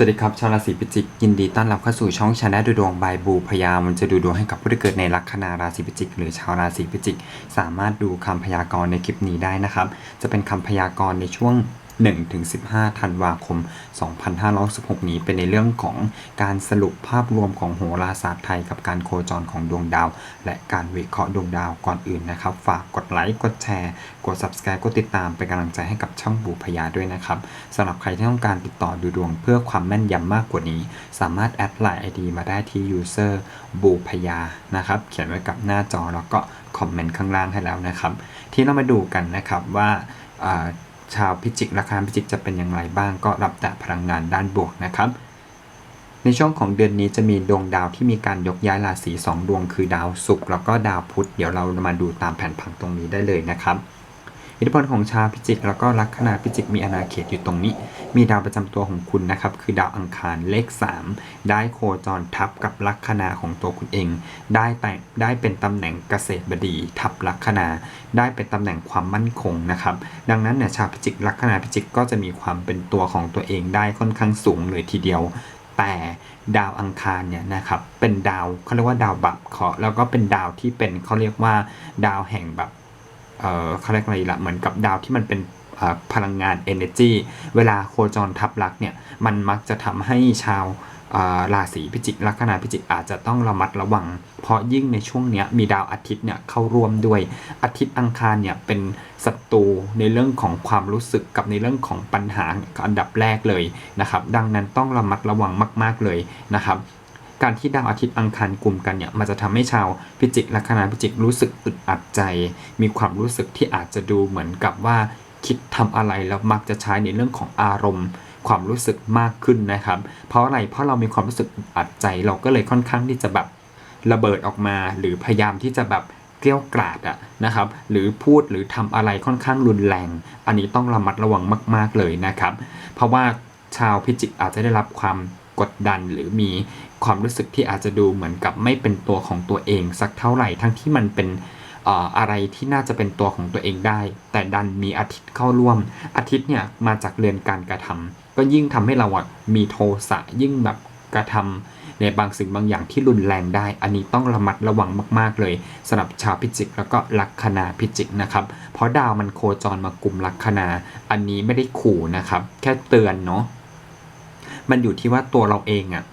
สวัสดีครับชาวราศีพิจิกยินดีต้อนรับเข้าสู่ช่องชาแนลดูดวงบายบูพยามันจะดูดวงให้กับผู้ที่เกิดในลัคนาราศีพิจิก หรือชาวราศีพิจิก สามารถดูคำพยากรณ์ในคลิปนี้ได้นะครับ จะเป็นคำพยากรณ์ในช่วง 1-15 ธันวาคม 2516นี้เป็นในเรื่องของการสรุปภาพรวมของโหราศาสตร์ไทยกับการโคจรของดวงดาว และการวิเคราะห์ดวงดาวก่อนอื่นนะครับ ฝากกดไลค์กดแชร์ กด subscribe กดติดตามเป็นกำลังใจให้กับช่องบูพยาด้วยนะครับสำหรับใครที่ต้องการติดต่อดูดวงเพื่อความแม่นยำมากกว่านี้ สามารถแอดไลน์ ID มาได้ที่ user บูพยานะครับเขียนไว้กับหน้าจอแล้วก็คอมเมนต์ข้างล่างให้แล้วนะครับ ที่เรามาดูกันนะครับว่าอ่า ชาวพิจิกราคาพิจิกจะเป็นอย่างไรบ้างก็รับแต่พลังงานด้านบวกนะครับ ในช่วงของเดือนนี้จะมีดวงดาวที่มีการยกย้ายราศี2ดวงคือดาวศุกร์แล้วก็ดาวพุธเดี๋ยวเรามาดูตามแผนผังตรงนี้ได้เลยนะครับ อิทธิพลของชาวพิจิก แล้วก็ลัคนาพิจิกมีอาณาเขตอยู่ตรงนี้ มีดาวประจำตัวของคุณนะครับ คือดาวอังคารเลข 3 ได้โคจรทับกับลัคนาของตัวคุณเอง ได้แต่ได้เป็นตำแหน่งเกษตรบดี ทับลัคนา ได้เป็นตำแหน่งความมั่นคงนะครับ ดังนั้นเนี่ยชาวพิจิกลัคนาพิจิกก็จะมีความเป็นตัวของตัวเองได้ค่อนข้างสูงเลยทีเดียวแต่ดาวอังคารเนี่ยนะครับเป็นดาวเขาเรียกว่าดาวบับเคราะห์แล้วก็เป็นดาวที่เป็นเขาเรียกว่า ดาวแห่งแบบ เอ่อเขาเรียกอะไรละเหมือนกับดาวที่มันเป็นพลังงาน energy เวลาโคจรทับลักเนี่ย มันมักจะทำให้ชาวราศีพิจิกลัคนาพิจิกอาจจะต้องระมัดระวัง เพราะยิ่งในช่วงเนี้ยมีดาวอาทิตย์เนี่ยเข้าร่วมด้วยอาทิตย์อังคารเนี่ยเป็นศัตรูในเรื่องของความรู้สึกกับในเรื่องของปัญหาอันดับแรกเลยนะครับ ดังนั้นต้องระมัดระวังมาก ๆเลยนะครับ การที่ดาวอาทิตย์อังคารกลุ่มกันเนี่ยมันจะทำให้ชาวพิจิกลัคนาพิจิกรู้สึกอึดอัดใจ มีความรู้สึกที่อาจจะดูเหมือนกับว่าคิดทำอะไรแล้วมักจะใช้ในเรื่องของอารมณ์ ความรู้สึกมากขึ้นนะครับ เพราะอะไรเพราะเรามีความรู้สึกอึดอัดใจ เราก็เลยค่อนข้างที่จะแบบระเบิดออกมา หรือพยายามที่จะแบบเกลี้ยวกราดอะนะครับ หรือพูดหรือทำอะไรค่อนข้างรุนแรง อันนี้ต้องระมัดระวังมาก ๆเลยนะครับ เพราะว่าชาวพิจิกอาจจะได้รับความ กดดัน หรือมีความรู้สึกที่อาจจะดูเหมือนกับไม่เป็นตัวของตัวเอง สักเท่าไหร่ ทั้งที่มันเป็นอะไรที่น่าจะเป็นตัวของตัวเองได้ แต่ดันมีอาทิตย์เข้าร่วม อาทิตย์เนี่ยมาจากเรือนการกระทำก็ยิ่งทำให้เราอะมีโทสะยิ่งแบบกระทำในบางสิ่งบางอย่างที่รุนแรงได้ อันนี้ต้องระมัดระวังมาก ๆ เลยสำหรับชาวพิจิก แล้วก็ลัคนาพิจิกนะครับ เพราะดาวมันโคจรมากลุ่มลัคนา อันนี้ไม่ได้ขู่นะครับ แค่เตือนเนาะ มันอยู่ที่ว่าตัวเราเองอะ่ะ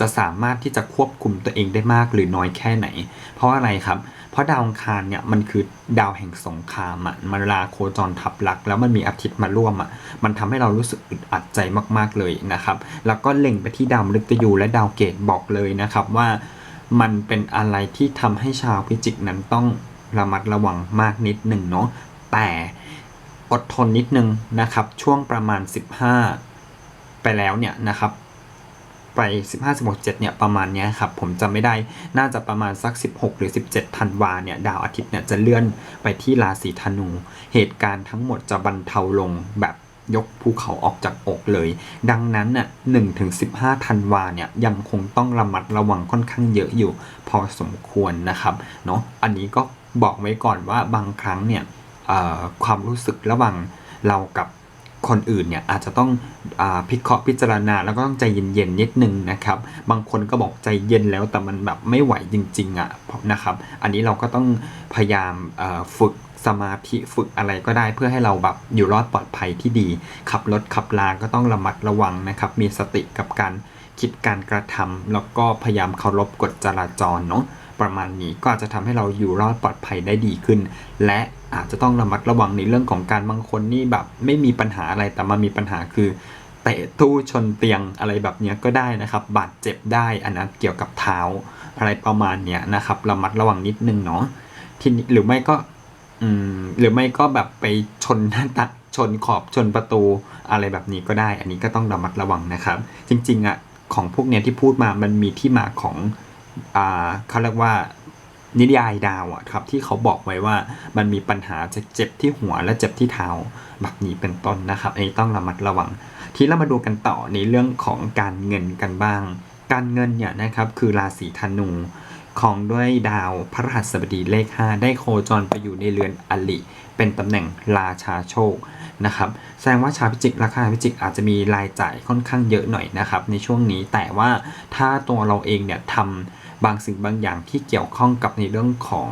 จะสามารถที่จะควบคุมตัวเองได้มากหรือน้อยแค่ไหน เพราะอะไรครับ เพราะดาวอังคารเนี่ยมันคือดาวแห่งสงครามอะ่ะมันลาโคจรทับลัก แล้วมันมีอาทิตย์มาร่วมอะ่ะมันทำให้เรารู้สึกอึดอัดใจมากๆเลยนะครับ แล้วก็เล็งไปที่ดาวมฤตยูและดาวเกตบอกเลยนะครับว่ามันเป็นอะไรที่ทำให้ชาวพิจิกนั้นต้องระมัดระวังมากนิดหนึ่งเนาะแต่อดทนนิดนึงนะครับช่วงประมาณ 15 ไปแล้วเนี่ยนะครับไป 15 16 7เนี่ยประมาณเนี้ยครับผมจำไม่ได้น่าจะประมาณสัก 16 หรือ 17ธันวาเนี่ยดาวอาทิตย์เนี่ยจะเลื่อนไปที่ราศีธนู เหตุการณ์ทั้งหมดจะบรรเทาลงแบบยกภูเขาออกจากอกเลย ดังนั้นน่ะ1ถึง15ธันวาเนี่ยยังคงต้องระมัดระวังค่อนข้างเยอะอยู่ พอสมควรนะครับเนาะอันนี้ก็บอกไว้ก่อนว่าบางครั้งเนี่ยความรู้สึกระหว่างเรากับ คนอื่นเนี่ยอาจจะต้องอพิเคราะห์พิจารณาแล้วก็ต้องใจเย็นๆนิดนึงนะครับ บางคนก็บอกใจเย็นแล้วแต่มันแบบไม่ไหวจริงๆอะ่ะนะครับ อันนี้เราก็ต้องพยายามฝึกสมาธิฝึกอะไรก็ได้เพื่อให้เราแบบอยู่รอดปลอดภัยที่ดี ขับรถขับลาก็ต้องระมัดระวังนะครับ มีสติกับการคิดการกระทำแล้วก็พยายามเคารพกฎจราจรเนาะประมาณนี้ก็อาจจะทำให้เราอยู่รอดปลอดภัยได้ดีขึ้น และ อาจจะต้องระมัดระวังในเรื่องของการบางคนนี่แบบไม่มีปัญหาอะไรแต่มามีปัญหาคือเตะตู้ชนเตียงอะไรแบบเนี้ยก็ได้นะครับ บาดเจ็บได้อันนั้นเกี่ยวกับเท้าอะไรประมาณเนี้ยนะครับระมัดระวังนิดนึงเนาะทีนี้หรือไม่ก็อืมหรือไม่ก็แบบไปชนหน้าตักชนขอบชนประตูอะไรแบบนี้ก็ได้ อันนี้ก็ต้องระมัดระวังนะครับ จริงๆอะของพวกเนี้ยที่พูดมามันมีที่มาของอ่าเขาเรียกว่า นิยายดาวอะครับที่เขาบอกไว้ว่ามันมีปัญหาจะเจ็บที่หัวและเจ็บที่เท้าแบบนี้เป็นต้นนะครับอันนี้ต้องระมัดระวัง ที่เรามาดูกันต่อในเรื่องของการเงินกันบ้าง การเงินเนี่ยนะครับคือราศีธนูของด้วยดาวพระรหัสบดีเลข 5 ได้โคจรไปอยู่ในเรือนอลิ เป็นตำแหน่งราชาโชคนะครับแสดงว่าชาวพิจิกราคาพิจิกอาจจะมีรายจ่ายค่อนข้างเยอะหน่อยนะครับในช่วงนี้แต่ว่าถ้าตัวเราเองเนี่ยทำ บางสิ่งบางอย่างที่เกี่ยวข้องกับในเรื่องของ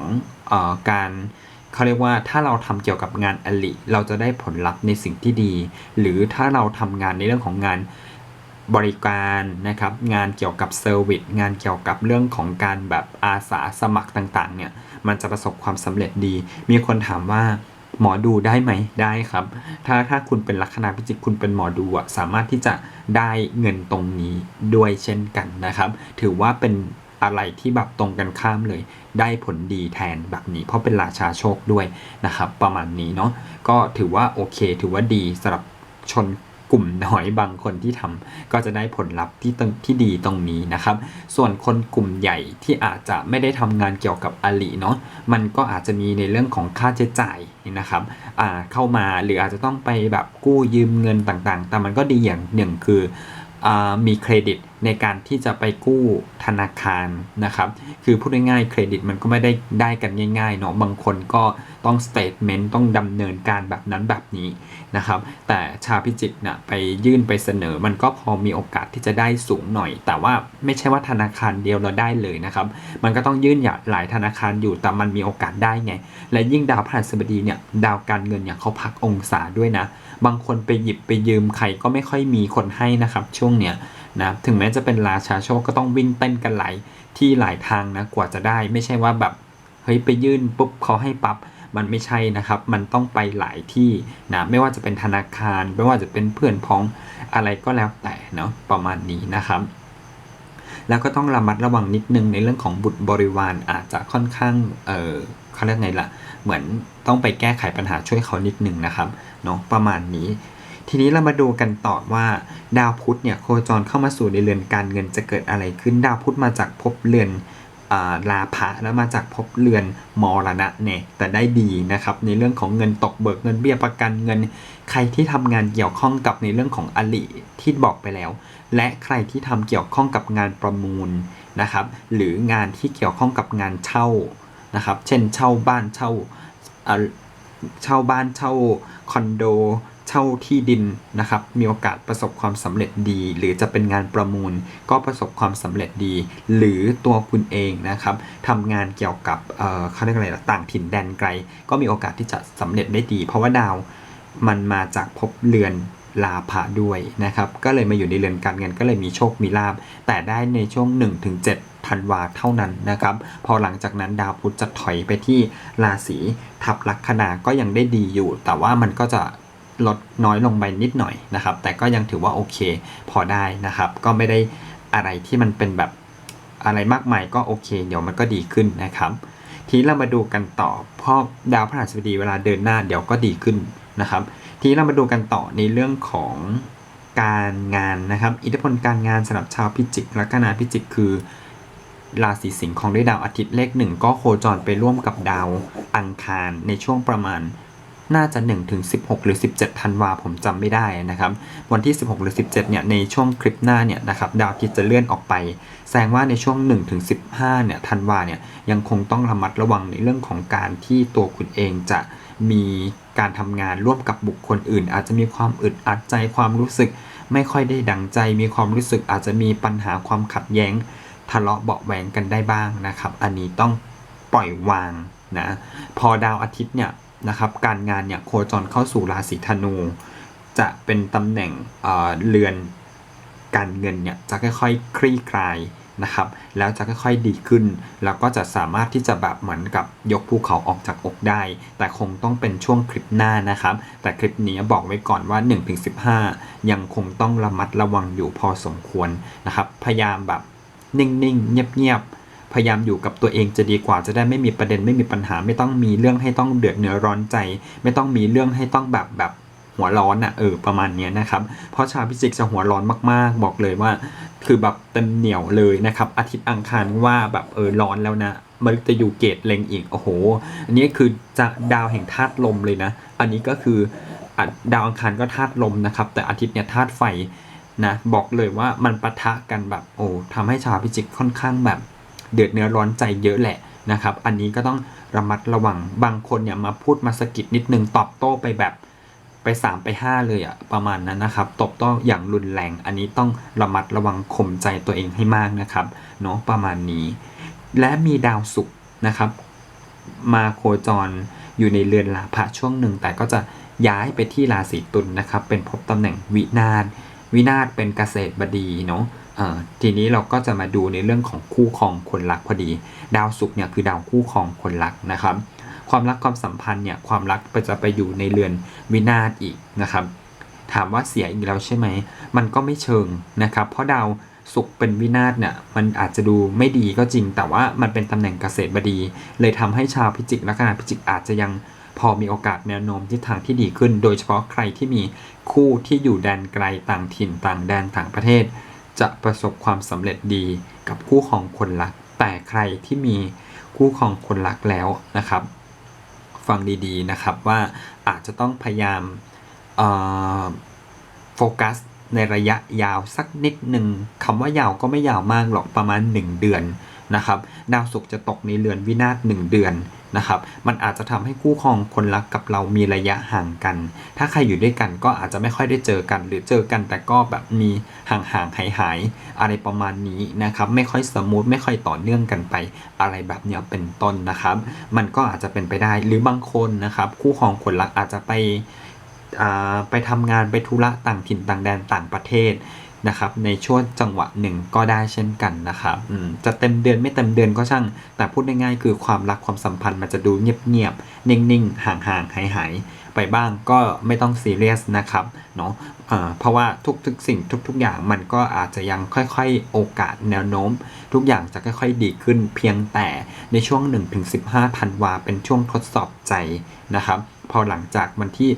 ออการเขาเรียกว่าถ้าเราทำเกี่ยวกับงานอลิเราจะได้ผลลัพธ์ในสิ่งที่ดี หรือถ้าเราทำงานในเรื่องของงานบริการนะครับ งานเกี่ยวกับเซอร์วิสงานเกี่ยวกับเรื่องของการแบบอาสาสมัครต่างๆ เนี่ยมันจะประสบความสำเร็จดี มีคนถามว่าหมอดูได้ไหมได้ครับ ถ้าถ้าคุณเป็นลัคนาพิจิกคุณเป็นหมอดูอะสามารถที่จะได้เงินตรงนี้ด้วยเช่นกันนะครับ ถือว่าเป็น อะไรที่แบบตรงกันข้ามเลย ได้ผลดีแทนแบบนี้ เพราะเป็นราชาโชคด้วยนะครับ ประมาณนี้เนาะก็ถือว่าโอเค ถือว่าดีสำหรับชนกลุ่มน้อยบางคนที่ทำก็จะได้ผลลัพธ์ที่ตที่ดีตรงนี้นะครับ ส่วนคนกลุ่มใหญ่ที่อาจจะไม่ได้ทำงานเกี่ยวกับอลีเนาะมันก็อาจจะมีในเรื่องของค่าใช้จ่ายนะครับเข้ามาหรืออาจจะต้องไปแบบกู้ยืมเงินต่างๆ แต่มันก็ดีอย่างหนึ่งคืออมีเครดิตในการที่จะไปกู้ธนาคารนะครับ คือพูดง่ายๆเครดิตมันก็ไม่ได้ได้กันง่ายๆเนาะบางคนก็ต้องสเตทเมนต์ต้องดำเนินการแบบนั้นแบบนี้นะครับ แต่ชาพิจิกนะไปยื่นไปเสนอมันก็พอมีโอกาสที่จะได้สูงหน่อย แต่ว่าไม่ใช่ว่าธนาคารเดียวเราได้เลยนะครับ มันก็ต้องยื่นหลายธนาคารอยู่แต่มันมีโอกาสได้ไง และยิ่งดาวพฤหัสบดีเนี่ยดาวการเงินเนี่ยเขาพักองศาด้วยนะ บางคนไปหยิบไปยืมใครก็ไม่ค่อยมีคนให้นะครับ ช่วงเนี้ยนะถึงแม้จะเป็นราชาโชคก็ต้องวิ่งเต้นกันหลายที่หลายทางนะกว่าจะได้ ไม่ใช่ว่าแบบเฮ้ยไปยื่นปุ๊บเขาให้ปับ๊บมันไม่ใช่นะครับ มันต้องไปหลายที่นะไม่ว่าจะเป็นธนาคาร ไม่ว่าจะเป็นเพื่อนพ้องอะไรก็แล้วแต่เนาะประมาณนี้นะครับ แล้วก็ต้องระมัดระวังนิดนึงในเรื่องของบุตรบริวารอาจจะค่อนข้างเออเขาเรียกไงล่ะ เหมือนต้องไปแก้ไขปัญหาช่วยเขานิดนึงนะครับเนาะประมาณนี้ ทีนี้เรามาดูกันต่อว่าดาวพุธเนี่ยโคจรเข้ามาสู่ในเรือนการเงินจะเกิดอะไรขึ้น ดาวพุธมาจากภพเรือนลาภะแล้วมาจากภพเรือนมรณะเนี่ยแต่ได้ดีนะครับในเรื่องของเงินตกเบิกเงินเบี้ยประกันเงิน ใครที่ทำงานเกี่ยวข้องกับในเรื่องของอลิที่บอกไปแล้ว และใครที่ทำเกี่ยวข้องกับงานประมูลนะครับหรืองานที่เกี่ยวข้องกับงานเช่านะครับเช่นเช่าบ้านเช่าเช่าบ้านเช่าคอนโด เช่าที่ดินนะครับ มีโอกาสประสบความสำเร็จดี หรือจะเป็นงานประมูลก็ประสบความสำเร็จดี หรือตัวคุณเองนะครับทำงานเกี่ยวกับเอ่อเขาเรียกอะไรต่างถิ่นแดนไกล ก็มีโอกาสที่จะสำเร็จได้ดี เพราะว่าดาวมันมาจากภพเรือนลาภะด้วยนะครับ ก็เลยมาอยู่ในเรือนการเงินก็เลยมีโชคมีลาบ แต่ได้ในช่วง 1-7ธันวาเท่านั้นนะครับ พอหลังจากนั้นดาวพุธจะถอยไปที่ราศีทับลัคนาก็ยังได้ดีอยู่ แต่ว่ามันก็จะ ลดน้อยลงไปนิดหน่อยนะครับ แต่ก็ยังถือว่าโอเค พอได้นะครับ ก็ไม่ได้อะไรที่มันเป็นแบบอะไรมากมายก็โอเค เดี๋ยวมันก็ดีขึ้นนะครับ ทีนี้เรามาดูกันต่อเพราะดาวพฤหัสบดีเวลาเดินหน้าเดี๋ยวก็ดีขึ้นนะครับ ทีนี้เรามาดูกันต่อในเรื่องของการงานนะครับ อิทธิพลการงานสำหรับชาวพิจิกลัคนาพิจิกคือราศีสิงห์ของด้วยดาวอาทิตย์เลขหนึ่งก็โคจรไปร่วมกับดาวอังคารในช่วงประมาณ น่าจะ1ถึง16 หรือ 17ธันวาผมจำไม่ได้นะครับ วันที่ 16 หรือ 17 เนี่ย ในช่วงคลิปหน้าเนี่ยนะครับดาวอาทิตย์จะเลื่อนออกไป แสดงว่าในช่วง1ถึง15 เนี่ยธันวาเนี่ยยังคงต้องระมัดระวังในเรื่องของการที่ตัวคุณเองจะมีการทำงานร่วมกับบุคคลอื่น อาจจะมีความอึดอัดใจความรู้สึก ไม่ค่อยได้ดังใจ มีความรู้สึกอาจจะมีปัญหาความขัดแย้ง ทะเลาะเบาแหวงกันได้บ้างนะครับ อันนี้ต้องปล่อยวางนะ พอดาวอาทิตย์เนี่ย นะครับการงานเนี่ยโคจรเข้าสู่ราศีธนู จะเป็นตำแหน่งเเรือนการเงินเนี่ยจะค่อยๆ คลี่คลายนะครับแล้วจะค่อยๆดีขึ้น แล้วก็จะสามารถที่จะแบบเหมือนกับยกภูเขาออกจากอกได้ แต่คงต้องเป็นช่วงคลิปหน้านะครับ แต่คลิปนี้บอกไว้ก่อนว่า 1-15 ยังคงต้องระมัดระวังอยู่พอสมควรนะครับ พยายามแบบนิ่งๆ เงียบๆ พยายามอยู่กับตัวเองจะดีกว่าจะได้ไม่มีประเด็นไม่มีปัญหา ไม่ต้องมีเรื่องให้ต้องเดือดเนื้อร้อนใจ ไม่ต้องมีเรื่องให้ต้องแบบแบบหัวร้อนอะเออประมาณนี้นะครับ เพราะชาวพิจิกจะหัวร้อนมากๆ บอกเลยว่า คือแบบเต็มเหนียวเลยนะครับอาทิตย์อังคารว่าแบบเออร้อนแล้วนะมฤตยูเกตเล็งอีกโอ้โห อันนี้คือจะดาวแห่งธาตุลมเลยนะ อันนี้ก็คืออดาวอังคารก็ธาตุลมนะครับ แต่อาทิตย์เนี่ยธาตุไฟนะบอกเลยว่ามันปะทะกันแบบโอ้ทำให้ชาวพิจิกค่อนข้างแบบ เดือดเนื้อร้อนใจเยอะแหละนะครับ อันนี้ก็ต้องระมัดระวัง บางคนเนี่ยมาพูดมาสะกิดนิดนึงตอบโต้ไปแบบไป 3 ไป 5 เลยอะประมาณนั้นนะครับตอบโต้อย่างรุนแรง อันนี้ต้องระมัดระวังข่มใจตัวเองให้มากนะครับเนาะประมาณนี้ และมีดาวศุกร์นะครับ มาโคจรอยู่ในเรือนลาภะช่วงหนึ่ง แต่ก็จะย้ายไปที่ราศีตุลนะครับ เป็นภพตำแหน่งวินาศวินาศเป็นเกษตรบดีเนาะ ทีนี้เราก็จะมาดูในเรื่องของคู่ครองคนรักพอดี ดาวศุกร์เนี่ยคือดาวคู่ครองคนรักนะครับ ความรักความสัมพันธ์เนี่ยความรักจะไปอยู่ในเรือนวินาศอีกนะครับ ถามว่าเสียอีกแล้วใช่ไหม มันก็ไม่เชิงนะครับ เพราะดาวศุกร์เป็นวินาศเนี่ยมันอาจจะดูไม่ดีก็จริง แต่ว่ามันเป็นตำแหน่งเกษตรบดี เลยทำให้ชาวพิจิกและคณะพิจิกอาจจะยังพอมีโอกาสแนวโน้มทิศทางที่ดีขึ้น โดยเฉพาะใครที่มีคู่ที่อยู่แดนไกลต่างถิ่นต่างแดนต่างประเทศ จะประสบความสำเร็จดีกับคู่ของคนรัก แต่ใครที่มีคู่ของคนรักแล้วนะครับ ฟังดีๆนะครับว่าอาจจะต้องพยายามโฟกัสในระยะยาวสักนิดหนึ่งคำว่ายาวก็ไม่ยาวมากหรอกประมาณ 1 เดือนนะครับ ดาวศุกร์จะตกในเรือนวินาศ1เดือน นะครับ มันอาจจะทำให้คู่ครองคนรักกับเรามีระยะห่างกัน ถ้าใครอยู่ด้วยกันก็อาจจะไม่ค่อยได้เจอกัน หรือเจอกันแต่ก็แบบมีห่างๆหายๆอะไรประมาณนี้นะครับ ไม่ค่อยสมูทไม่ค่อยต่อเนื่องกันไป อะไรแบบเนี้ยเป็นต้นนะครับ มันก็อาจจะเป็นไปได้ หรือบางคนนะครับ คู่ครองคนรักอาจจะไปไปทำงานไปธุระต่างถิ่นต่างแดนต่างประเทศ นะครับในช่วงจังหวะหนึ่งก็ได้เช่นกันนะครับจะเต็มเดือนไม่เต็มเดือนก็ช่าง แต่พูดง่ายๆคือความรักความสัมพันธ์มันจะดูเงียบๆนิ่งๆห่างๆหายๆไปบ้างก็ไม่ต้องซีเรียสนะครับเนาะเอ่อเพราะว่าทุกๆสิ่งทุกๆอย่างมันก็อาจจะยังค่อยๆ โอกาสแนวโน้ม ทุกอย่างจะค่อยๆดีขึ้นเพียงแต่ในช่วง 1-15ธันวาเป็นช่วงทดสอบใจนะครับ พอหลังจากวันที่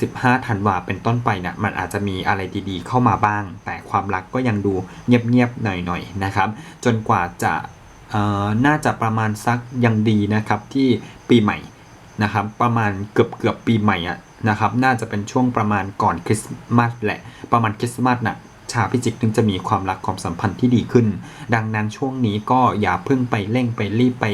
15ธันวาเป็นต้นไปเนี่ยมันอาจจะมีอะไรดีๆ เข้ามาบ้าง แต่ความรักก็ยังดูเงียบๆหน่อยๆนะครับ จนกว่าจะเออน่าจะประมาณสักยังดีนะครับที่ปีใหม่นะครับ ประมาณเกือบเกือบปีใหม่อะนะครับ น่าจะเป็นช่วงประมาณก่อนคริสต์มาสแหละ ประมาณคริสต์มาสน่ะ ชาวพิจิกถึงจะมีความรักความสัมพันธ์ที่ดีขึ้น ดังนั้นช่วงนี้ก็อย่าเพิ่งไปเร่งไปรีบไป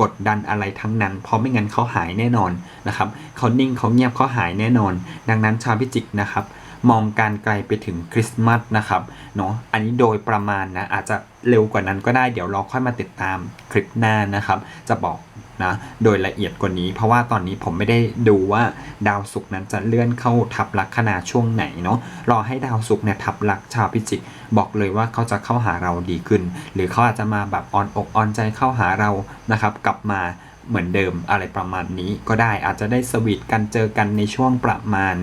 กดดันอะไรทั้งนั้น เพราะไม่งั้นเขาหายแน่นอนนะครับเขานิ่งเขาเงียบเขาหายแน่นอน ดังนั้นชาวพิจิกนะครับมองการไกลไปถึงคริสต์มาสนะครับเนาะอันนี้โดยประมาณนะอาจจะเร็วกว่านั้นก็ได้เดี๋ยวเราค่อยมาติดตามคลิปหน้านะครับ จะบอก นะโดยละเอียดกว่านี้ เพราะว่าตอนนี้ผมไม่ได้ดูว่าดาวศุกร์นั้นจะเลื่อนเข้าทับลัคนาช่วงไหนเนาะรอให้ดาวศุกร์เนี่ยทับลักชาวพิจิก บอกเลยว่าเขาจะเข้าหาเราดีขึ้น หรือเขาอาจจะมาแบบอ่อนอกอ่อนใจเข้าหาเรานะครับ กลับมาเหมือนเดิมอะไรประมาณนี้ก็ได้อาจจะได้สวีทกันเจอกันในช่วงประมาณ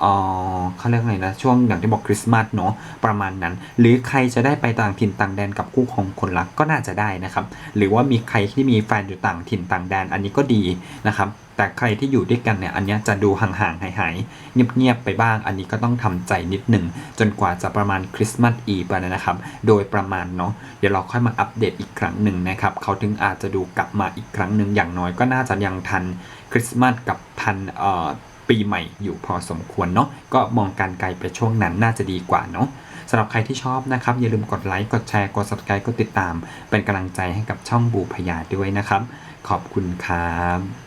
เอ่อเขาเรียกไงนะช่วงอย่างที่บอกคริสต์มาสเนาะประมาณนั้น หรือใครจะได้ไปต่างถิ่นต่างแดนกับคู่ของคนรักก็น่าจะได้นะครับ หรือว่ามีใครที่มีแฟนอยู่ต่างถิ่นต่างแดนอันนี้ก็ดีนะครับแต่ใครที่อยู่ด้วยกันเนี่ยอันนี้จะดูห่างๆ หายๆ เงียบๆ ไปบ้าง อันนี้ก็ต้องทำใจนิดหนึ่ง จนกว่าจะประมาณคริสต์มาสอีฟนะครับ โดยประมาณเนาะเดี๋ยวเราค่อยมาอัปเดตอีกครั้งหนึ่งนะครับ เขาถึงอาจจะดูกลับมาอีกครั้งหนึ่งอย่างน้อยก็น่าจะยังทันคริสต์มาสกับทันเอ่อ ปีใหม่อยู่พอสมควรเนาะก็มองการไกลไปช่วงนั้นน่าจะดีกว่าเนาะสำหรับใครที่ชอบนะครับ อย่าลืมกดไลค์ กดแชร์ กด subscribe กดติดตาม เป็นกำลังใจให้กับช่องบูพยาด้วยนะครับ ขอบคุณครับ